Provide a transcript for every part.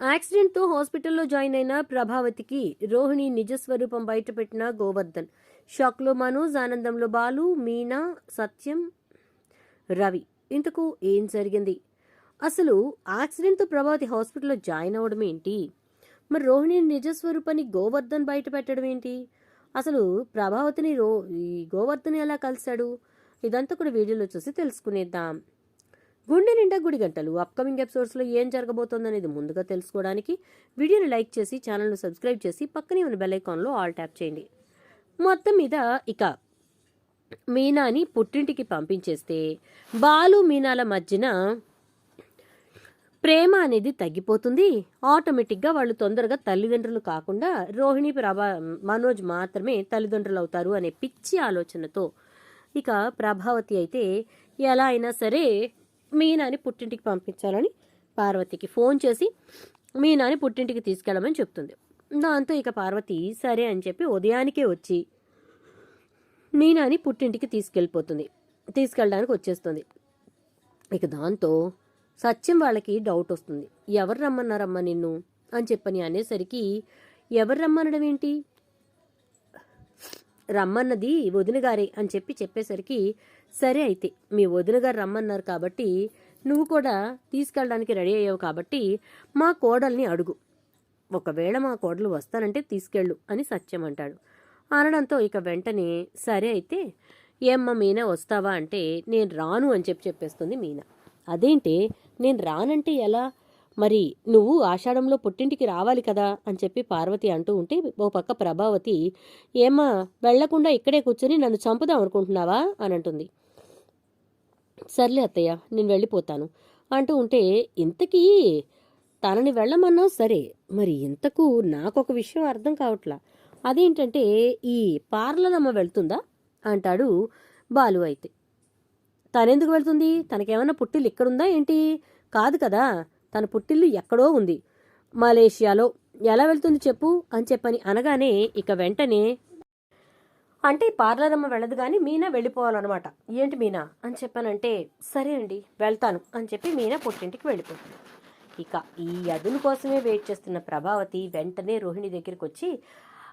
యాక్సిడెంట్తో హాస్పిటల్లో జాయిన్ అయిన ప్రభావతికి రోహిణి నిజస్వరూపం బయటపెట్టిన గోవర్ధన్. షాక్లో మనోజ్ ఆనందంలో బాలు మీనా సత్యం రవి. ఇంతకు ఏం జరిగింది? అసలు యాక్సిడెంట్తో ప్రభావతి హాస్పిటల్లో జాయిన్ అవ్వడం ఏంటి? మరి రోహిణి నిజస్వరూపాన్ని గోవర్ధన్ బయట పెట్టడం ఏంటి? అసలు ప్రభావతిని రో ఈ గోవర్ధన్ ఎలా కలిశాడు? ఇదంతా కూడా వీడియోలో చూసి తెలుసుకునేద్దాం. గుండె నిండా గుడి గంటలు. అప్కమింగ్ ఎపిసోడ్స్లో ఏం జరగబోతోందనేది ముందుగా తెలుసుకోవడానికి వీడియోని లైక్ చేసి ఛానల్ను సబ్స్క్రైబ్ చేసి పక్కనే ఉన్న బెల్ ఐకాన్లో ఆల్ ట్యాప్ చేయండి. మొత్తం మీద ఇక మీనాని పుట్టింటికి పంపించేస్తే బాలు మీనాల మధ్యన ప్రేమ అనేది తగ్గిపోతుంది. ఆటోమేటిక్గా వాళ్ళు తొందరగా తల్లిదండ్రులు కాకుండా రోహిణి ప్రభా మనోజ్ మాత్రమే తల్లిదండ్రులు అవుతారు అనే పిచ్చి ఆలోచనతో ఇక ప్రభావతి అయితే ఎలా అయినా సరే మీనాని పుట్టింటికి పంపించాలని పార్వతికి ఫోన్ చేసి మీనాని పుట్టింటికి తీసుకెళ్ళమని చెప్తుంది. దాంతో ఇక పార్వతి సరే అని చెప్పి ఉదయానికే వచ్చి మీనాని పుట్టింటికి తీసుకెళ్ళిపోతుంది. తీసుకెళ్ళడానికి వచ్చేస్తుంది. ఇక దాంతో సత్యం వాళ్ళకి డౌట్ వస్తుంది. ఎవరు రమ్మన్నారమ్మా నిన్ను? అని చెప్పని అనేసరికి ఎవరు రమ్మనడం ఏంటి? రమ్మన్నది వదినగారే అని చెప్పి చెప్పేసరికి సరే అయితే మీ వదినగారు రమ్మన్నారు కాబట్టి నువ్వు కూడా తీసుకెళ్ళడానికి రెడీ అయ్యావు కాబట్టి మా కోడల్ని అడుగు. ఒకవేళ మా కోడలు వస్తానంటే తీసుకెళ్ళు అని సత్యం అంటాడు. అనడంతో ఇక వెంటనే సరే అయితే ఏమ్మా మీనా వస్తావా అంటే నేను రాను అని చెప్పి చెప్పేస్తుంది మీనా. అదేంటి నేను రానంటే ఎలా? మరి నువ్వు ఆషాఢంలో పుట్టింటికి రావాలి కదా అని చెప్పి పార్వతి అంటూ ఉంటే ఓ పక్క ప్రభావతి ఏమ్మా వెళ్ళకుండా ఇక్కడే కూర్చొని నన్ను చంపుదాం అనుకుంటున్నావా? అని అంటుంది. సర్లే అత్తయ్య నేను వెళ్ళిపోతాను. అంటూ ఉంటే ఇంతకీ తనని వెళ్ళమన్నా సరే మరి ఇంతకు నాకొక విషయం అర్థం కావట్లా. అదేంటంటే ఈ పార్లర్ అమ్మ వెళ్తుందా? అంటాడు బాలు అయితే. తనెందుకు వెళ్తుంది? తనకేమైనా పుట్టిల్లు ఇక్కడుందా ఏంటి? కాదు కదా. తన పుట్టిల్లు ఎక్కడో ఉంది. మలేషియాలో ఎలా వెళ్తుంది చెప్పు అని చెప్పని అనగానే ఇక వెంటనే అంటే పార్లదమ్మ వెళ్ళదు కానీ మీనా వెళ్ళిపోవాలన్నమాట. ఏంటి మీనా? అని చెప్పానంటే సరే అండి వెళ్తాను అని చెప్పి మీనా పుట్టింటికి వెళ్ళిపోతుంది. ఇక ఈ అదును కోసమే వెయిట్ చేస్తున్న ప్రభావతి వెంటనే రోహిణి దగ్గరికి వచ్చి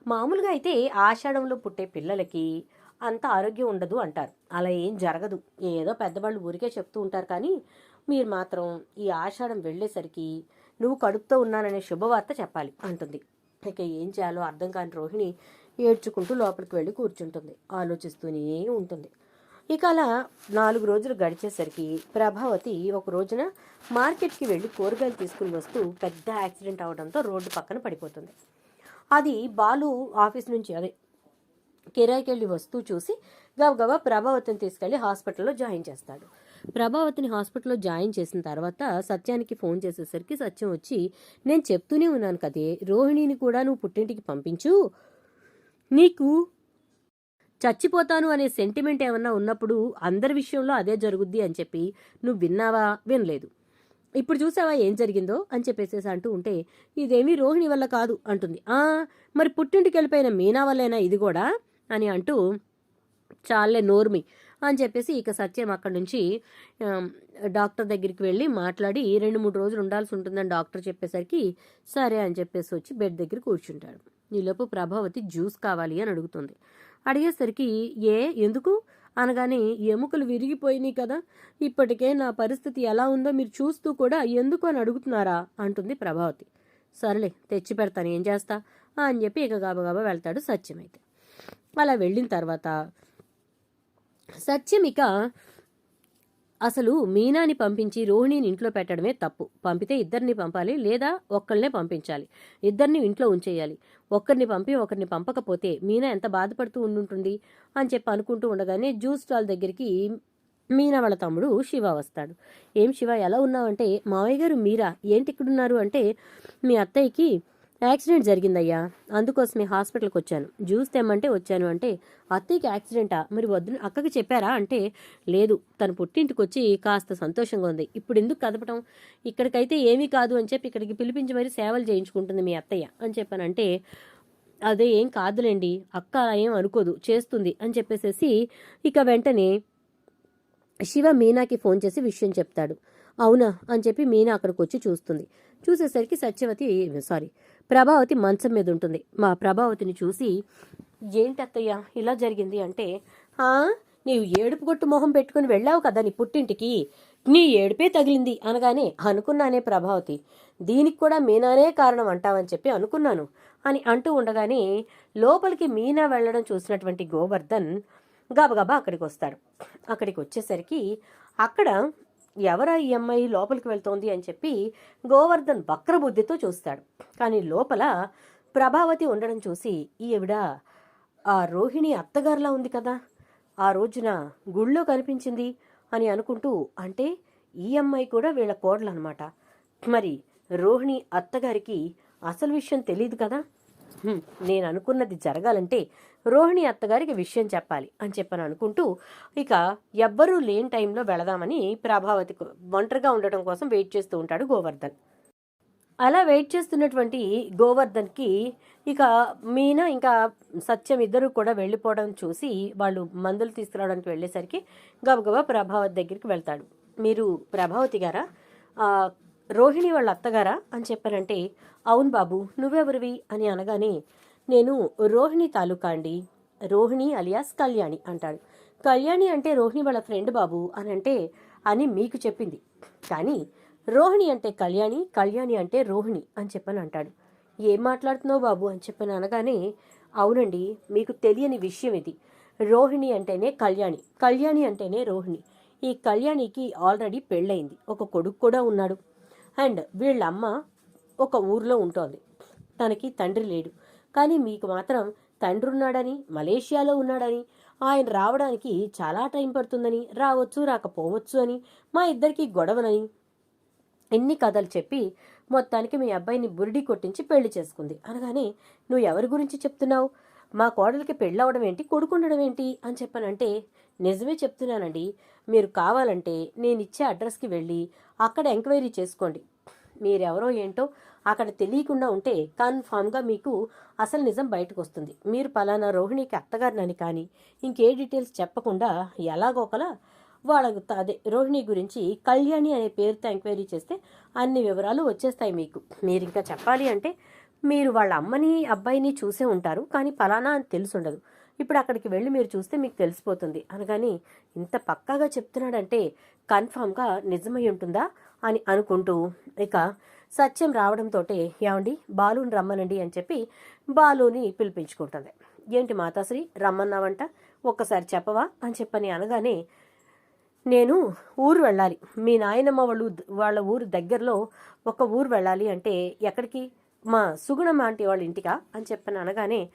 మామూలుగా అయితే ఆషాఢంలో పుట్టే పిల్లలకి అంత ఆరోగ్యం ఉండదు అంటారు. అలా ఏం జరగదు. ఏదో పెద్దవాళ్ళు ఊరికే చెప్తూ ఉంటారు కానీ మీరు మాత్రం ఈ ఆషాఢం వెళ్ళేసరికి నువ్వు కడుపుతో ఉన్నాననే శుభవార్త చెప్పాలి అంటుంది. ఇక ఏం చేయాలో అర్థం కాని రోహిణి ఏడ్చుకుంటూ లోపలికి వెళ్ళి కూర్చుంటుంది. ఆలోచిస్తూనే ఉంటుంది. ఇక అలా నాలుగు రోజులు గడిచేసరికి ప్రభావతి ఒక రోజున మార్కెట్కి వెళ్ళి కూరగాయలు తీసుకుని వస్తూ పెద్ద యాక్సిడెంట్ అవడంతో రోడ్డు పక్కన పడిపోతుంది. అది బాలు ఆఫీస్ నుంచి అదే కిరాయికి వెళ్ళి వస్తూ చూసి గబగబా ప్రభావతిని తీసుకెళ్ళి హాస్పిటల్లో జాయిన్ చేస్తాడు. ప్రభావతిని హాస్పిటల్లో జాయిన్ చేసిన తర్వాత సత్యానికి ఫోన్ చేసేసరికి సత్యం వచ్చి నేను చెప్తూనే ఉన్నాను కదే రోహిణిని కూడా నువ్వు పుట్టింటికి పంపించు. నీకు చచ్చిపోతాను అనే సెంటిమెంట్ ఏమన్నా ఉన్నప్పుడు అందరి విషయంలో అదే జరుగుద్ది అని చెప్పి నువ్వు విన్నావా? వినలేదు. ఇప్పుడు చూసావా ఏం జరిగిందో? అని చెప్పేసేసి అంటూ ఉంటే ఇదేమీ రోహిణి వల్ల కాదు అంటుంది. ఆ మరి పుట్టింటికి వెళ్ళిపోయిన మీనా వల్లేనా ఇది కూడా? అని అంటూ చాలే నోర్మి అని చెప్పేసి ఇక సత్యం అక్కడి నుంచి డాక్టర్ దగ్గరికి వెళ్ళి మాట్లాడి రెండు మూడు రోజులు ఉండాల్సి ఉంటుందని డాక్టర్ చెప్పేసరికి సరే అని చెప్పేసి వచ్చి బెడ్ దగ్గర కూర్చుంటాడు. ఈలోపు ప్రభావతి జ్యూస్ కావాలి అని అడుగుతుంది. అడిగేసరికి ఏ ఎందుకు? అనగానే ఎముకలు విరిగిపోయినాయి కదా ఇప్పటికే నా పరిస్థితి ఎలా ఉందో మీరు చూస్తూ కూడా ఎందుకు అని అడుగుతున్నారా? అంటుంది ప్రభావతి. సర్లే తెచ్చి పెడతాను ఏం చేస్తా? అని చెప్పి ఇక గబగబా వెళ్తాడు సత్యం అయితే. అలా వెళ్ళిన తర్వాత సత్యం ఇక అసలు మీనాని పంపించి రోహిణిని ఇంట్లో పెట్టడమే తప్పు. పంపితే ఇద్దరిని పంపాలి లేదా ఒక్కళ్ళనే పంపించాలి. ఇద్దరిని ఇంట్లో ఉంచేయాలి. ఒక్కరిని పంపి ఒకరిని పంపకపోతే మీనా ఎంత బాధపడుతూ ఉండుంటుంది అని చెప్పి అనుకుంటూ ఉండగానే జ్యూస్ స్టాల్ దగ్గరికి మీనా వాళ్ళ తమ్ముడు శివ వస్తాడు. ఏం శివ ఎలా ఉన్నావంటే మావయ్య గారు మీరా? ఏంటి ఇక్కడున్నారు? అంటే మీ అత్తయ్యకి యాక్సిడెంట్ జరిగిందయ్యా. అందుకోసమే హాస్పిటల్కి వచ్చాను జ్యూస్ తెమ్మంటే వచ్చాను అంటే అత్తయ్యకి యాక్సిడెంటా? మరి వద్దు అక్కకి చెప్పారా? అంటే లేదు. తన పుట్టింటికి వచ్చి కాస్త సంతోషంగా ఉంది. ఇప్పుడు ఎందుకు కదపటం? ఇక్కడికైతే ఏమీ కాదు అని చెప్పి ఇక్కడికి పిలిపించి మరి సేవలు చేయించుకుంటుంది మీ అత్తయ్య అని చెప్పానంటే అదే ఏం కాదులేండి. అక్క ఏం అనుకోదు. చేస్తుంది అని చెప్పేసేసి ఇక వెంటనే శివ మీనాకి ఫోన్ చేసి విషయం చెప్తాడు. అవునా అని చెప్పి మీనా అక్కడికి వచ్చి చూస్తుంది. చూసేసరికి సత్యవతి సారీ ప్రభావతి మంచం మీద ఉంటుంది. మా ప్రభావతిని చూసి ఏంటి అత్తయ్య ఇలా జరిగింది అంటే నీవు ఏడుపు కొట్టు మొహం పెట్టుకుని వెళ్ళావు కదా నీ పుట్టింటికి? నీ ఏడుపే తగిలింది అనగానే అనుకున్నానే ప్రభావతి. దీనికి కూడా మీనానే కారణం అంటావని చెప్పి అనుకున్నాను అని అంటూ ఉండగానే లోపలికి మీనా వెళ్ళడం చూసినటువంటి గోవర్ధన్ గబగబా అక్కడికి వస్తాడు అక్కడికి వచ్చేసరికి అక్కడ ఎవరా ఈ అమ్మాయి లోపలికి వెళ్తోంది అని చెప్పి గోవర్ధన్ వక్రబుద్ధితో చూస్తాడు. కానీ లోపల ప్రభావతి ఉండడం చూసి ఈవిడ ఆ రోహిణి అత్తగారిలా ఉంది కదా ఆ రోజున గుళ్ళో కనిపించింది అని అనుకుంటూ అంటే ఈ అమ్మాయి కూడా వీళ్ళ కోడలు అనమాట మరి రోహిణి అత్తగారికి అసలు విషయం తెలియదు కదా? నేను అనుకున్నది జరగాలంటే రోహిణి అత్తగారికి విషయం చెప్పాలి అని చెప్పని అనుకుంటూ ఇక ఎవ్వరూ లేని టైంలో వెళదామని ప్రభావతి ఒంటరిగా ఉండటం కోసం వెయిట్ చేస్తూ ఉంటాడు గోవర్ధన్. అలా వెయిట్ చేస్తున్నటువంటి గోవర్ధన్కి ఇక మీనా ఇంకా సత్యం ఇద్దరు కూడా వెళ్ళిపోవడం చూసి వాళ్ళు మందులు తీసుకురావడానికి వెళ్ళేసరికి గబగబా ప్రభావతి దగ్గరికి వెళ్తాడు. మీరు ప్రభావతి గారా? రోహిణి వాళ్ళ అత్తగారా? అని చెప్పానంటే అవును బాబు నువ్వెవరివి? అని అనగానే నేను రోహిణి తాలూకా అండి. రోహిణి అలియాస్ కళ్యాణి అంటాడు. కళ్యాణి అంటే రోహిణి వాళ్ళ ఫ్రెండ్ బాబు అని అంటే అని మీకు చెప్పింది. కానీ రోహిణి అంటే కళ్యాణి కళ్యాణి అంటే రోహిణి అని చెప్పని అంటాడు. ఏం మాట్లాడుతున్నావు బాబు అని చెప్పని అనగానే అవునండి మీకు తెలియని విషయం ఇది. రోహిణి అంటేనే కళ్యాణి కళ్యాణి అంటేనే రోహిణి. ఈ కళ్యాణికి ఆల్రెడీ పెళ్ళయింది ఒక కొడుకు కూడా ఉన్నాడు. అండ్ వీళ్ళ అమ్మ ఒక ఊర్లో ఉంటుంది. తనకి తండ్రి లేడు. కానీ మీకు మాత్రం తండ్రి ఉన్నాడని మలేషియాలో ఉన్నాడని ఆయన రావడానికి చాలా టైం పడుతుందని రావచ్చు రాకపోవచ్చు అని మా ఇద్దరికి గొడవనని ఎన్ని కథలు చెప్పి మొత్తానికి మీ అబ్బాయిని బురిడి కొట్టించి పెళ్ళి చేసుకుంది. అనగానే నువ్వు ఎవరి గురించి చెప్తున్నావు? మా కోడలికి పెళ్ళవడం ఏంటి? కొడుకుండడం ఏంటి? అని చెప్పానంటే నిజమే చెప్తున్నానండి. మీరు కావాలంటే నేను ఇచ్చే అడ్రస్కి వెళ్ళి అక్కడ ఎంక్వైరీ చేసుకోండి. మీరెవరో ఏంటో అక్కడ తెలియకుండా ఉంటే కన్ఫామ్గా మీకు అసలు నిజం బయటకు వస్తుంది మీరు పలానా రోహిణికి అత్తగారినని కానీ ఇంకే డీటెయిల్స్ చెప్పకుండా ఎలాగోకలా వాళ్ళకు అదే రోహిణి గురించి కళ్యాణి అనే పేరుతో ఎంక్వైరీ చేస్తే అన్ని వివరాలు వచ్చేస్తాయి మీకు. మీరు ఇంకా చెప్పాలి అంటే మీరు వాళ్ళ అమ్మని అబ్బాయిని చూసే ఉంటారు కానీ ఫలానా అని తెలుసుండదు. ఇప్పుడు అక్కడికి వెళ్ళి మీరు చూస్తే మీకు తెలిసిపోతుంది. అనగాని ఇంత పక్కాగా చెప్తున్నాడంటే కన్ఫామ్గా నిజమై ఉంటుందా? అని అనుకుంటూ ఇక సత్యం రావడంతో ఏమండి? బాలుని రమ్మనండి అని చెప్పి బాలుని పిలిపించుకుంటుంది. ఏంటి మాతాశ్రీ? రమ్మన్నావంట? ఒక్కసారి చెప్పవా? అని చెప్పని అనగానే నేను ఊరు వెళ్ళాలి. మీ నాయనమ్మ వాళ్ళు వాళ్ళ ఊరు దగ్గరలో ఒక ఊరు వెళ్ళాలి అంటే ఎక్కడికి? మా సుగుణమ్మ ఆంటీ వాళ్ళ ఇంటికా? అని చెప్పని అనగానే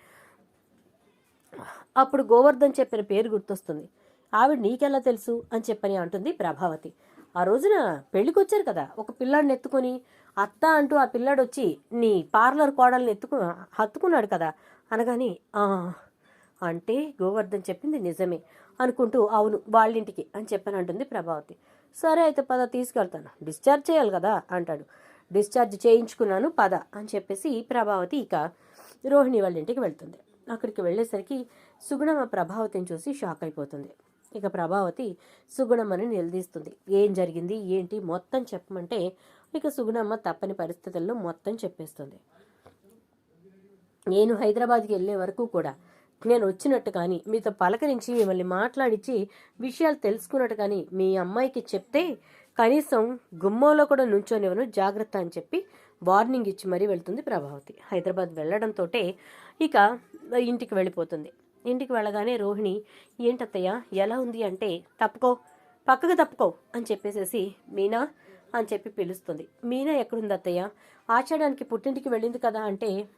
అప్పుడు గోవర్ధన్ చెప్పిన పేరు గుర్తొస్తుంది. ఆవిడ నీకెలా తెలుసు? అని చెప్పని అంటుంది ప్రభావతి. ఆ రోజున పెళ్ళికొచ్చారు కదా ఒక పిల్లాడిని ఎత్తుకొని అత్త అంటూ ఆ పిల్లాడు వచ్చి నీ పార్లర్ కోడల్ని ఎత్తుకు హత్తుకున్నాడు కదా అనగాని అంటే గోవర్ధన్ చెప్పింది నిజమే అనుకుంటూ అవును వాళ్ళింటికి అని చెప్పని అంటుంది ప్రభావతి. సరే అయితే పద తీసుకెళ్తాను. డిశ్చార్జ్ చేయాలి కదా అంటాడు. డిశ్చార్జ్ చేయించుకున్నాను పద అని చెప్పేసి ప్రభావతి ఇక రోహిణి వాళ్ళ ఇంటికి వెళ్తుంది. అక్కడికి వెళ్ళేసరికి సుగుణమ్మ ప్రభావతిని చూసి షాక్ అయిపోతుంది. ఇక ప్రభావతి సుగుణమ్మని నిలదీస్తుంది. ఏం జరిగింది? ఏంటి? మొత్తం చెప్పమంటే ఇక సుగుణమ్మ తప్పని పరిస్థితుల్లో మొత్తం చెప్పేస్తుంది. నేను హైదరాబాద్కి వెళ్ళే వరకు కూడా నేను వచ్చినట్టు కానీ మీతో పలకరించి మిమ్మల్ని మాట్లాడించి విషయాలు తెలుసుకున్నట్టు కానీ మీ అమ్మాయికి చెప్తే కనీసం గుమ్మంలో కూడా నుంచోనివ్వను జాగ్రత్త అని చెప్పి వార్నింగ్ ఇచ్చి మరీ వెళ్తుంది ప్రభావతి. హైదరాబాద్ వెళ్ళడంతో ఇక ఇంటికి వెళ్ళిపోతుంది. ఇంటికి వెళ్ళగానే రోహిణి ఏంటత్తయ్య ఎలా ఉంది? అంటే తప్పుకో పక్కకు తప్పుకో అని చెప్పేసేసి మీనా? అని చెప్పి పిలుస్తుంది. మీనా ఎక్కడుంది అత్తయ్య ఆచారానికి పుట్టింటికి వెళ్ళింది కదా అంటే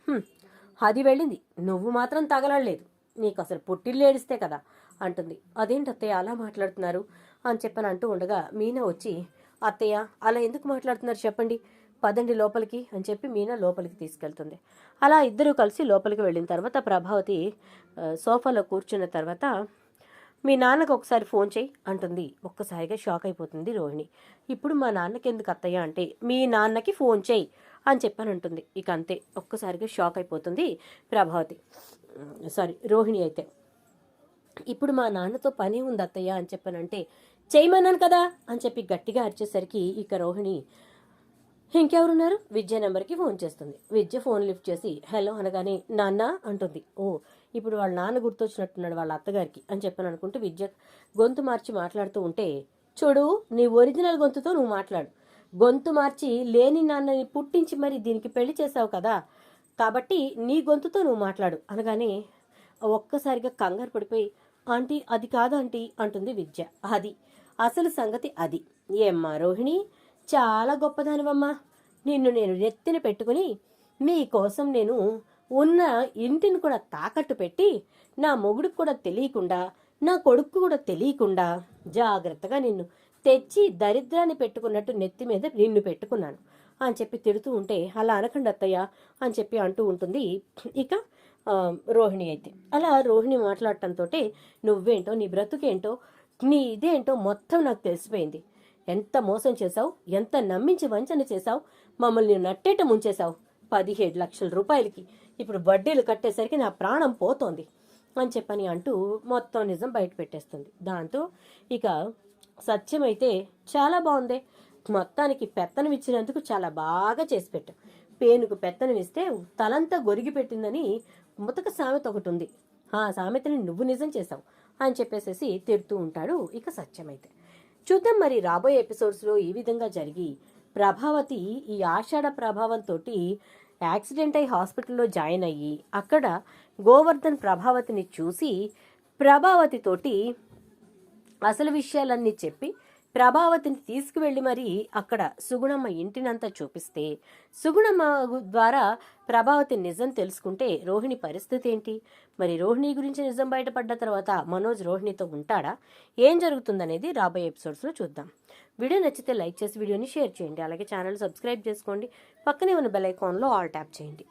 అది వెళ్ళింది. నువ్వు మాత్రం తగలలేదు. నీకు అసలు పుట్టిల్లు ఏడిస్తే కదా అంటుంది. అదేంటి అత్తయ్య అలా మాట్లాడుతున్నారు? అని చెప్పని అంటూ ఉండగా మీనా వచ్చి అత్తయ్య అలా ఎందుకు మాట్లాడుతున్నారు చెప్పండి? పదండి లోపలికి అని చెప్పి మీనా లోపలికి తీసుకెళ్తుంది. అలా ఇద్దరూ కలిసి లోపలికి వెళ్ళిన తర్వాత ప్రభావతి సోఫాలో కూర్చున్న తర్వాత మీ నాన్నకు ఒకసారి ఫోన్ చేయి అంటుంది. ఒక్కసారిగా షాక్ అయిపోతుంది రోహిణి. ఇప్పుడు మా నాన్నకి ఎందుకు అత్తయ్య? అంటే మీ నాన్నకి ఫోన్ చేయి అని చెప్పని అంటుంది. ఇక అంతే. ఒక్కసారిగా షాక్ అయిపోతుంది ప్రభావతి. సారీ రోహిణి అయితే. ఇప్పుడు మా నాన్నతో పని ఉంది అత్తయ్య అని చెప్పానంటే చేయమన్నాను కదా అని చెప్పి గట్టిగా అరిచేసరికి ఇక రోహిణి ఇంకెవరున్నారు? విద్య నెంబర్కి ఫోన్ చేస్తుంది. విద్య ఫోన్ లిఫ్ట్ చేసి హలో అనగానే నాన్న అంటుంది. ఓ ఇప్పుడు వాళ్ళ నాన్న గుర్తొచ్చినట్టున్నాడు వాళ్ళ అత్తగారికి అని చెప్పని అనుకుంటూ విద్య గొంతు మార్చి మాట్లాడుతూ ఉంటే చూడు నీ ఒరిజినల్ గొంతుతో నువ్వు మాట్లాడు. గొంతు మార్చి లేని నాన్నని పుట్టించి మరి దీనికి పెళ్ళి చేసావు కదా కాబట్టి నీ గొంతుతో నువ్వు మాట్లాడు అనగానే ఒక్కసారిగా కంగారు పడిపోయి ఆంటీ అది కాదు ఆంటీ అంటుంది విద్య అది అసలు సంగతి అది. ఏమ్మా రోహిణి చాలా గొప్పదానివమ్మా. నిన్ను నేను నెత్తిన పెట్టుకుని మీకోసం నేను ఉన్న ఇంటిని కూడా తాకట్టు పెట్టి నా మొగుడికి కూడా తెలియకుండా నా కొడుకు కూడా తెలియకుండా జాగ్రత్తగా నిన్ను తెచ్చి దరిద్రాన్ని పెట్టుకున్నట్టు నెత్తి మీద నిన్ను పెట్టుకున్నాను అని చెప్పి తిడుతూ ఉంటే అలా అనకండి అత్తయ్య అని చెప్పి అంటూ ఉంటుంది. ఇక రోహిణి అయితే. అలా రోహిణి మాట్లాడటంతో నువ్వేంటో నీ బ్రతుకేంటో నీ ఇదేంటో మొత్తం నాకు తెలిసిపోయింది. ఎంత మోసం చేశావు? ఎంత నమ్మించి వంచన చేశావు? మమ్మల్ని నట్టేట ముంచేశావు పదిహేడు లక్షల రూపాయలకి. ఇప్పుడు వడ్డీలు కట్టేసరికి నా ప్రాణం పోతోంది అని చెప్పని అంటూ మొత్తం నిజం బయట పెట్టేస్తుంది. దాంతో ఇక సత్యం అయితే చాలా బాగుంది. మొత్తానికి పెత్తనం ఇచ్చినందుకు చాలా బాగా చేసి పెట్టావు పేనుకు పెత్తనం ఇస్తే తలంతా గొరిగి పెట్టిందని ముతక సామెత ఒకటి ఉంది. ఆ సామెతని నువ్వు నిజం చేశావు అని చెప్పేసేసి తిడుతూ ఉంటాడు ఇక సత్యమైతే. చూద్దాం మరి రాబోయే ఎపిసోడ్స్లో ఈ విధంగా జరిగి ప్రభావతి ఈ ఆషాఢ ప్రభావంతో యాక్సిడెంట్ అయి హాస్పిటల్లో జాయిన్ అయ్యి అక్కడ గోవర్ధన్ ప్రభావతిని చూసి ప్రభావతితోటి అసలు విషయాలన్నీ చెప్పి ప్రభావతిని తీసుకువెళ్ళి మరి అక్కడ సుగుణమ్మ ఇంటినంతా చూపిస్తే సుగుణమ్మ ద్వారా ప్రభావతి నిజం తెలుసుకుంటే రోహిణి పరిస్థితి ఏంటి? మరి రోహిణి గురించి నిజం బయటపడ్డ తర్వాత మనోజ్ రోహిణితో ఉంటాడా? ఏం జరుగుతుందనేది రాబోయే ఎపిసోడ్స్లో చూద్దాం. వీడియో నచ్చితే లైక్ చేసి వీడియోని షేర్ చేయండి. అలాగే ఛానల్ సబ్స్క్రైబ్ చేసుకోండి. పక్కనే ఉన్న బెల్ ఐకాన్లో ఆల్ ట్యాప్ చేయండి.